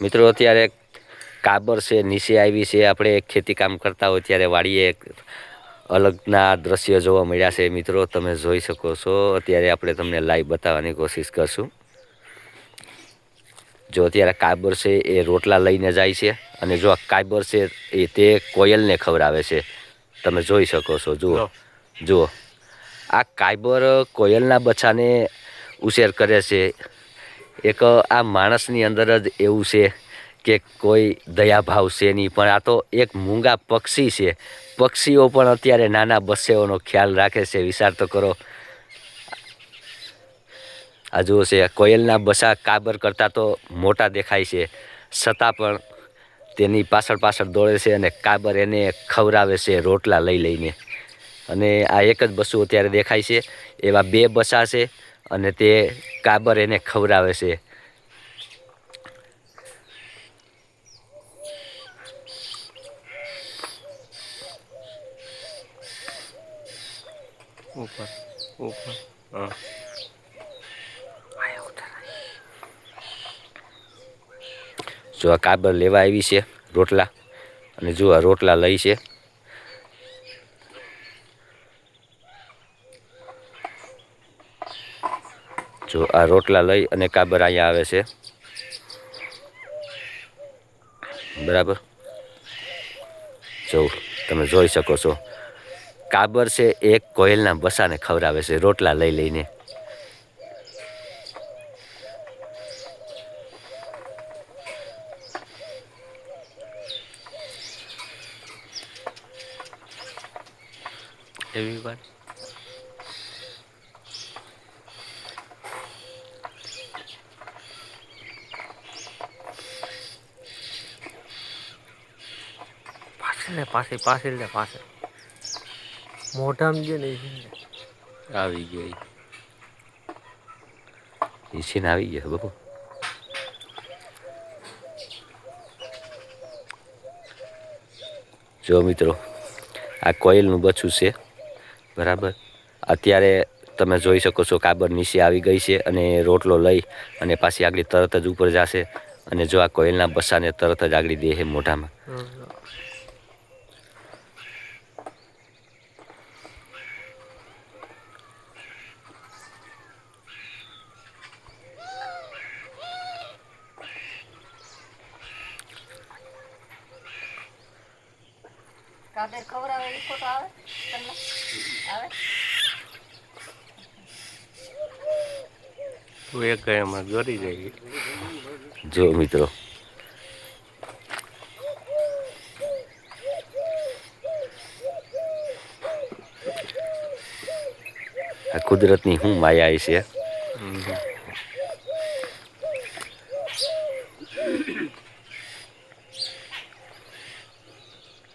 મિત્રો અત્યારે કાબર છે નીચે આવી છે. આપણે ખેતી કામ કરતા હોય ત્યારે વાડીએ અલગના દ્રશ્ય જોવા મળ્યા છે. મિત્રો તમે જોઈ શકો છો. અત્યારે આપણે તમને લાઈવ બતાવવાની કોશિશ કરશું. જો અત્યારે કાબર છે એ રોટલા લઈને જાય છે અને જો આ કાબર છે એ તે કોયલને ખવડાવે છે. તમે જોઈ શકો છો. જુઓ. જુઓ. આ કાયબર કોયલના બચ્ચાને ઉછેર કરે છે. એક, આ માણસની અંદર જ એવું છે કે કોઈ દયાભાવ છે નહીં. પણ આ તો એક મૂંગા પક્ષી છે. પક્ષીઓ પણ અત્યારે નાના બસેઓનો ખ્યાલ રાખે છે. વિચાર તો કરો. આ જુઓ છે, કોયલના બસા કાબર કરતાં તો મોટા દેખાય છે. છતાં પણ તેની પાછળ પાછળ દોડે છે અને કાબર એને ખવડાવે છે રોટલા લઈ લઈને. અને આ એક જ બસું અત્યારે દેખાય છે. એવા બે બસા છે. અને તે કાબર એને ખવડાવે છે. ઉપર ઉપર. હા. જો આ કાબર લેવા આવી છે રોટલા. અને જો આ રોટલા લઈ છે. જો આ રોટલા લઈ અને કાબર અહીંયા આવે છે. બરાબર? જો તમે જોઈ શકો છો. કાબર છે એક કોયલના બસાને ખવડાવે છે, રોટલા લઈ લઈને. એવી વાત? ને પાછી પાછી ને પાછળ. મોઢામાં જે ને આવી ગઈ ઈસીને આવી ગયા બાપુ. જો મિત્રો આ કોયલનું બચ્ચું છે બરાબર? અત્યારે તમે જોઈ શકો છો કાબર નીચે આવી ગઈ છે અને રોટલો લઈ અને પાછી આગળ તરત જ ઉપર જશે અને જો આ કોયલના બસાને તરત જ આગળ દે છે મોઢામાં કાબર ખવડાવે એ ફોટો આવે? તમને આવે? તું એક ગયામાં ગરી જાય જો મિત્રો. આ કુદરતની શું માયા છે.